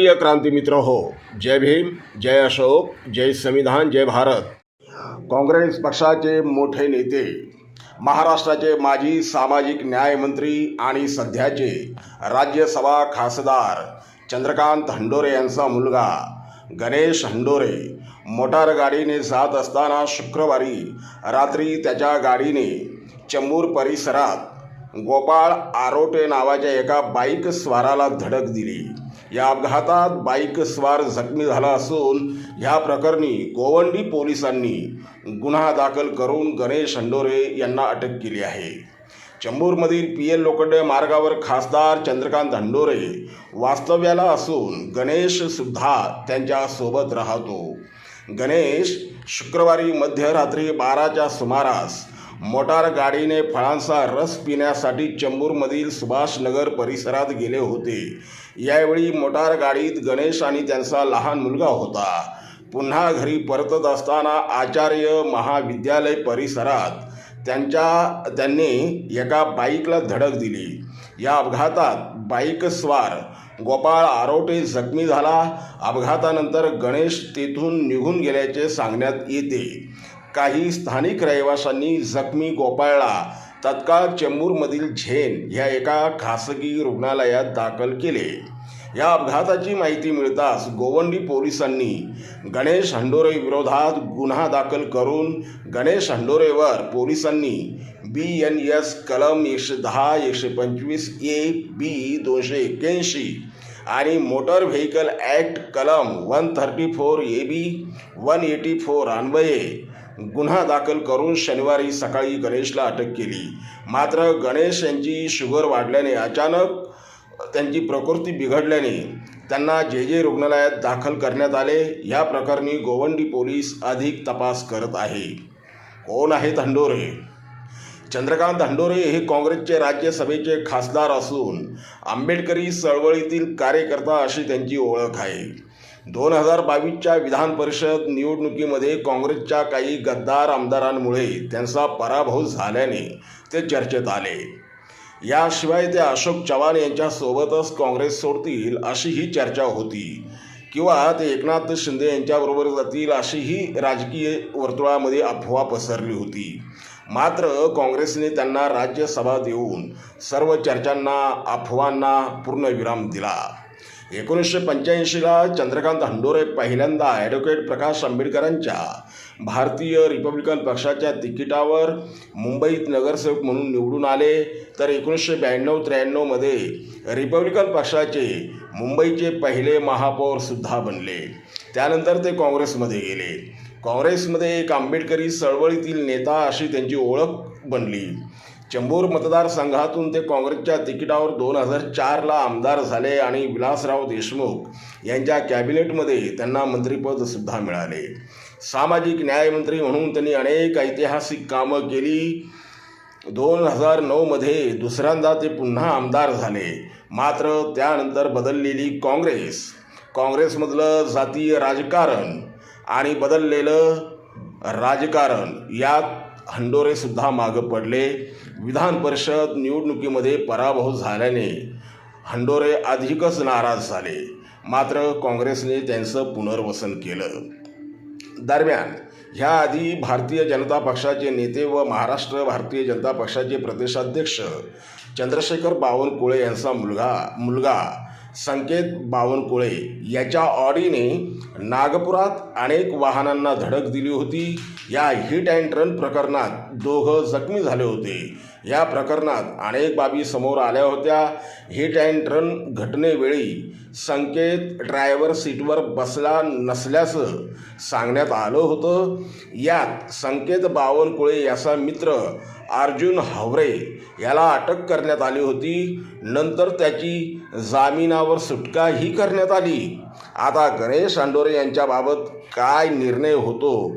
प्रिय क्रांती मित्र हो जय भीम जय अशोक जय संविधान जय भारत. काँग्रेस पक्षाचे मोठे नेते महाराष्ट्राचे माजी सामाजिक न्यायमंत्री आणि सध्याचे राज्यसभा खासदार चंद्रकांत हंडोरे यांचा मुलगा गणेश हंडोरे मोटार गाडीने जात असताना शुक्रवारी रात्री त्याच्या गाडीने चंबूर परिसरात गोपाळ आरोटे नावाच्या एका बाईक स्वाराला धडक दिली. या अपघातात बाईक स्वार जखमी झाला असून ह्या प्रकरणी गोवंडी पोलिसांनी गुन्हा दाखल करून गणेश हंडोरे यांना अटक केली आहे. चेंबूरमधील पी एल लोखंडे मार्गावर खासदार चंद्रकांत हंडोरे वास्तव्याला असून गणेश सुद्धा त्यांच्यासोबत राहतो. गणेश शुक्रवारी मध्यरात्री बाराच्या सुमारास मोटार गाडीने फळांचा रस पिण्यासाठी चेंबूरमधील सुभाषनगर परिसरात गेले होते. यावेळी मोटार गाडीत गणेश आणि त्यांचा लहान मुलगा होता. पुन्हा घरी परतत असताना आचार्य महाविद्यालय परिसरात त्यांच्या त्यांनी एका बाईकला धडक दिली. या अपघातात बाईक स्वार गोपाळ आरोटे जखमी झाला. अपघातानंतर गणेश तेथून निघून गेल्याचे सांगण्यात येते. काही स्थानिक रहिवाशांनी जखमी गोपाळला तत्काळ चेंबूरमधील झेन ह्या एका खासगी रुग्णालयात दाखल केले. या अपघाताची माहिती मिळताच गोवंडी पोलिसांनी गणेश हंडोरे विरोधात गुन्हा दाखल करून गणेश हंडोरेवर पोलिसांनी बी एन एस कलम एकशे दहा एकशे पंचवीस ए बी दोनशे एक्क्याऐंशी आणि मोटर व्हेकल ॲक्ट कलम one thirty four A B one eighty four अन्वये गुन्हा दाखल करून शनिवारी सकाळी गणेशला अटक केली. मात्र गणेश यांची शुगर वाढल्याने अचानक त्यांची प्रकृती बिघडल्याने त्यांना जे जे रुग्णालयात दाखल करण्यात आले या प्रकरणी गोवंडी पोलीस अधिक तपास करत आहे. कोण आहेत हंडोरे चंद्रकांत हंडोरे हे काँग्रेसचे राज्यसभेचे खासदार असून आंबेडकरी चळवळीतील कार्यकर्ता अशी त्यांची ओळख आहे. दोन हजार बावीसच्या विधान परिषद निवडणुकीमध्ये काँग्रेसच्या काही गद्दार आमदारांमुळे त्यांचा पराभव झाल्याने ते चर्चेत आले. याशिवाय ते अशोक चव्हाण यांच्यासोबतच काँग्रेस सोडतील अशी ही चर्चा होती किंवा ते एकनाथ शिंदे यांच्याबरोबर जातील अशीही राजकीय वर्तुळामध्ये अफवा पसरली होती. मात्र काँग्रेसने त्यांना राज्यसभा देऊन सर्व चर्चांना अफवांना पूर्णविराम दिला. एकोणीसशे पंच्याऐंशीला चंद्रकांत हंडोरे पहिल्यांदा ॲडव्होकेट प्रकाश आंबेडकरांच्या भारतीय रिपब्लिकन पक्षाच्या तिकिटावर मुंबईत नगरसेवक म्हणून निवडून आले. तर एकोणीसशे ब्याण्णव त्र्याण्णवमध्ये रिपब्लिकन पक्षाचे मुंबईचे पहिले महापौरसुद्धा बनले. त्यानंतर ते काँग्रेसमध्ये गेले. काँग्रेसमध्ये एक आंबेडकरी चळवळीतील नेता अशी त्यांची ओळख बनली. चंबूर मतदारसंघातून ते काँग्रेसच्या तिकिटावर दोन हजार चारला आमदार झाले आणि विलासराव देशमुख यांच्या कॅबिनेटमध्ये त्यांना मंत्रिपदसुद्धा मिळाले. सामाजिक न्यायमंत्री म्हणून त्यांनी अनेक ऐतिहासिक कामं केली. दोन हजार नऊमध्ये दुसऱ्यांदा ते पुन्हा आमदार झाले. मात्र त्यानंतर बदललेली काँग्रेस काँग्रेसमधलं जातीय राजकारण आणि बदललेलं राजकारण यात हंडोरेसुद्धा मागं पडले. विधान परिषद निवडणुकीमध्ये पराभव झाल्याने हंडोरे अधिकच नाराज झाले. मात्र काँग्रेसने त्यांचं पुनर्वसन केलं. दरम्यान ह्याआधी भारतीय जनता पक्षाचे नेते व महाराष्ट्र भारतीय जनता पक्षाचे प्रदेशाध्यक्ष चंद्रशेखर बावनकुळे यांचा मुलगा मुलगा संकेत बावनकुळे याच्या ऑडीने नागपुरात अनेक वाहनांना धडक दिली होती. या हिट अँड रन प्रकरणात दोघं जखमी झाले होते. या प्रकरणात अनेक बाबी समोर आल्या होत्या. हिट अँड रन घटनेवेळी संकेत ड्रायव्हर सीटवर बसला नसल्याचं सांगण्यात आलं होतं. यात संकेत बावनकुळे याचा मित्र अर्जुन हावरे याला अटक करण्यात आली होती. नंतर त्याची जामिनावर सुटकाही करण्यात आली. आता गणेश आंडोरे यांच्याबाबत काय निर्णय होतो?